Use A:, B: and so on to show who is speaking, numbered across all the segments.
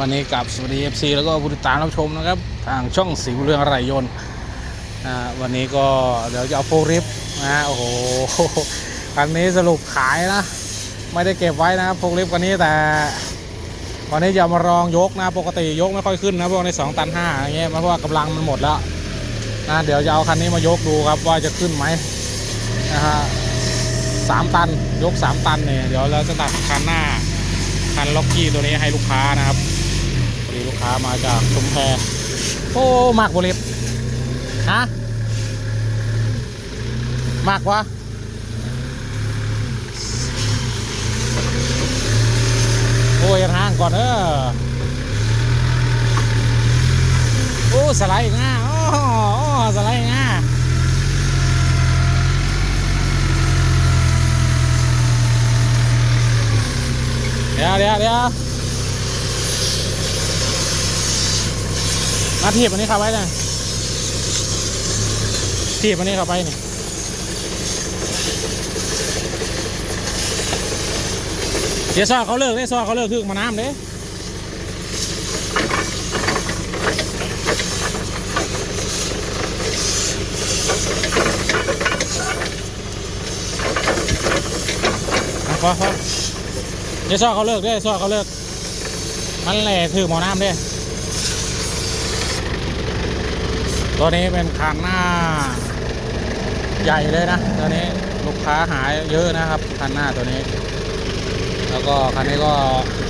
A: วันนี้กับสวัสดี FC แล้วก็ผู้ติดตามรับชมนะครับ ทางช่องสีเรื่องไรยนต์วันนี้ก็เดี๋ยวจะเอาโฟล์ริฟนะฮะโอ้โหคันนี้สรุปขายนะ ไม่ได้เก็บไว้นะโฟล์ริฟคันนี้แต่วันนี้จะมาลองยกนะปกติยกไม่ค่อยขึ้นนะพวกใน2ตัน5อย่างเงี้ยเพราะว่ากำลังมันหมดแล้วนะเดี๋ยวจะเอาคันนี้มายกดูครับว่าจะขึ้นไหมนะฮะสามตันยก 3 ตันเนี่ยเดี๋ยวเราจะตัดคันหน้า นล็อกกี้ตัวนี้ให้ลูกค้านะครับพอดีลูกค้ามาจากชุมแพโอ้มากบริบฮะมากวะโอ้ยทางก่อนเออโอ้สไลด์ง่าโอ้โอ้สไลด์ง่า เดี๋ยวเดี๋ยวเดี๋ยวมาถีบอันนี้เขับไว้เลยถีบอันนี้เขับไปนี่เดี๋ยวซอเขาเลิกได้ซอเขาเลิกคือมาน้ำเด้พอพอ เดี๋ยวซอเขาเลิกได้ซอเขาเลิก มันแหล่ถือหมอน้ำเด้ตัวนี้เป็นคันหน้า ใหญ่เลยนะตัวนี้ลูกค้าหายเยอะนะครับคันหน้าตัวนี้ แล้วก็คันนี้ก็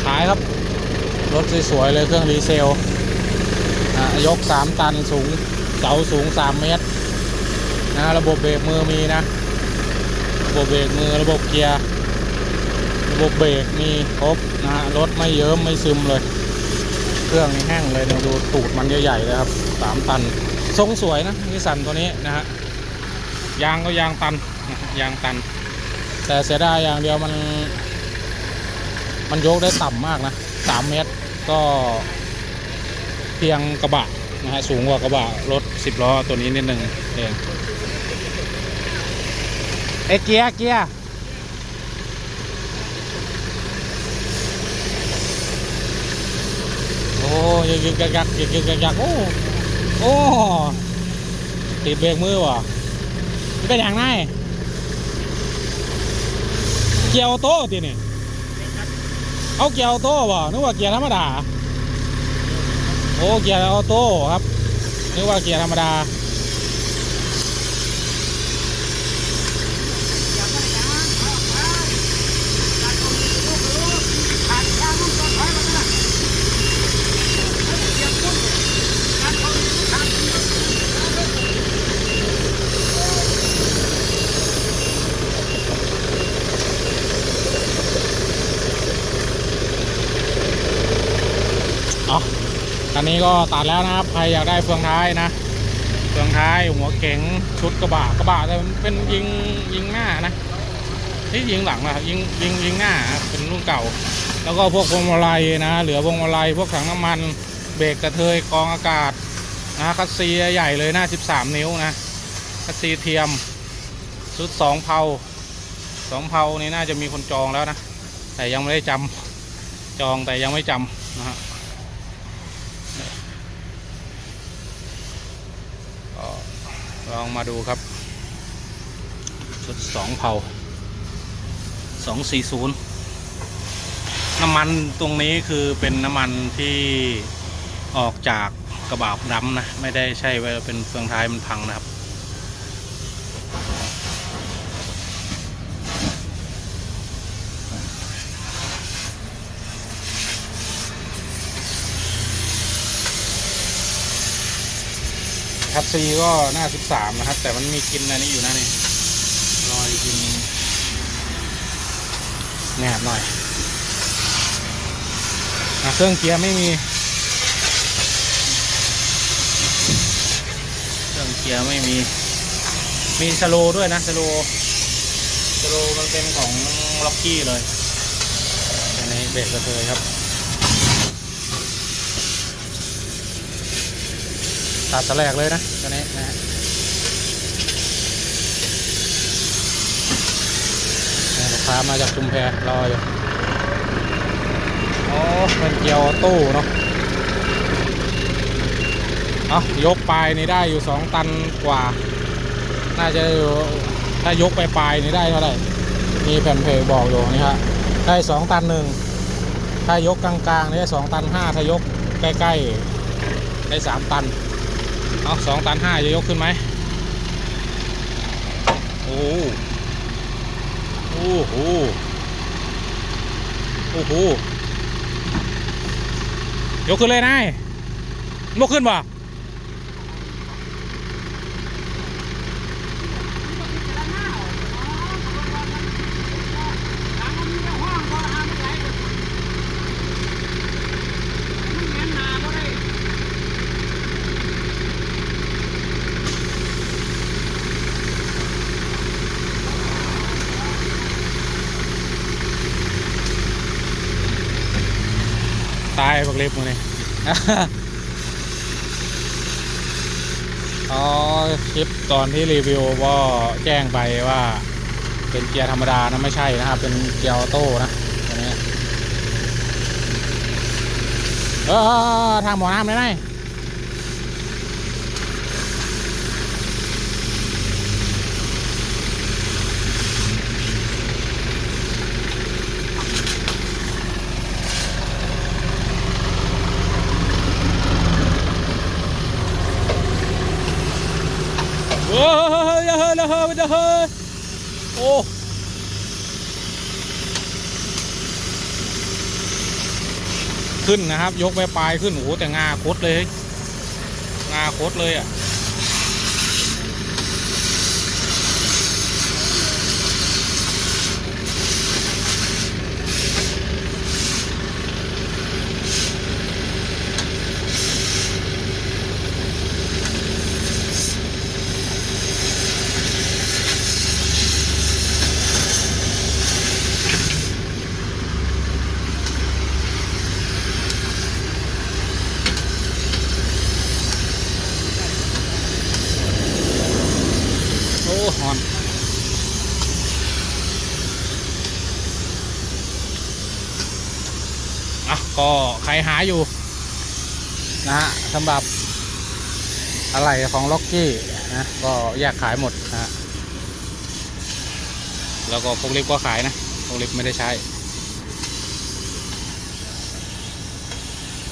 A: ขายครับ รถสวยๆเลยเครื่องดีเซลอะยก 3 ตันสูงเสาสูง 3 เมตรนะระบบเบรกมือมีนะ ระบบเบรกมือระบบเกียร์ ระบบเบรกมีครบนะฮะรถไม่เยิ้มไม่ซึมเลย เครื่องแห้งเลยเนี่ยดูตูดมันใหญ่ๆเลยครับสามตัน ทรงสวยนะนิสสันตัวนี้นะฮะยางก็ยางตันยางตัน แต่เสียดายอย่างเดียวมัน มันยกได้ต่ำมากนะสามเมตรก็เพียงกระบะนะฮะสูงกว่ากระบะรถสิบล้อตัวนี้นิดนึงเองเอเกียร์เกียร์ โอ้ยยึกยักยักยึกยักยักโอ้โอ้ติดเบรกมือวะเป็นอย่างไรเกียวโต้ตีนี่เอาเกียวโต้วะนึกว่าเกียร์ธรรมดา โอ้เกียร์ออโต้ครับนึกว่าเกียร์ธรรมดา คันนี้ก็ตัดแล้วนะครับ ใครอยากได้เฟืองท้ายนะเฟืองท้ายหัวเก๋งชุดกระบะกระบะแต่มันเป็นยิงยิงหน้านะที่ยิงหลังอะยิงยิงยิงหน้าเป็นรุ่นเก่า แล้วก็พวกพวงมาลัยนะ เหลือพวงมาลัยพวกถังน้ำมันเบรกกระเทยกรองอากาศนะคัสซีใหญ่เลยหนะ13 นิ้วนะคัสซีเทียมชุดสองเพาสองเพานี่น่าจะมีคนจองแล้วนะ แต่ยังไม่ได้จำจองแต่ยังไม่จำนะฮะ ลองมาดูครับ ชุดสองเผาสองสี่ศูนย์น้ำมันตรงนี้คือเป็นน้ำมันที่ออกจากกระบะดำนะ ไม่ได้ใช่ว่าเป็นเฟืองท้ายมันพังนะครับ คัสซีก็หน้าสิบสามนะครับ แต่มันมีกินอันนี้อยู่นะนี่รอยกินแหนบหน่อยอะเครื่องเกียร์ไม่มี เครื่องเกียร์ไม่มี มีสโลด้วยนะสโลสโลมันเป็นของล็อกกี้เลยอันนี้เบรกกระเทยครับ ตัดตะแลกเลยนะตัวนี้นะฮะนี่ลูกค้ามาจากชุมแพรออยู่โอ้เป็นเกียวตู้เนาะเอายกปลายนี่ได้อยู่สองตันกว่า น่าจะอยู่ถ้ายกไปปลายนี่ได้เท่าไหร่มีแผ่นเพจบอกอยู่นี่ฮะได้สองตันหนึ่งถ้ายกกลางๆนี่ได้สองตันห้าถ้ายกใกล้ๆได้สามตัน เอาสองตันห้าจะยกขึ้นไหมโอ้โหโอ้โหโอ้โหยกขึ้นเลยนายยกขึ้นบ่ ตายบักเล็บมือนี่อ๋อคลิปตอนที่รีวิวก็แจ้งไปว่า เป็นเกียร์ธรรมดานะไม่ใช่นะครับ เป็นเกียร์ออโต้นะตัวนี้เออทางหมอน้ำเลยไงเฮ้ย เฮ้อเฮ้ยเฮ้อเฮ้ยเฮ้ยโอ้ขึ้นนะครับ ยกไปปลายขึ้นโอ้แต่งาโคตรเลย งาโคตรเลยอะ โอ้หอน อะ ก็ใครหาอยู่นะฮะสำหรับอะไรของล็อกกี้นะก็แยกขายหมดนะฮะแล้วก็พวกลิฟก็ขายนะพวกลิฟไม่ได้ใช้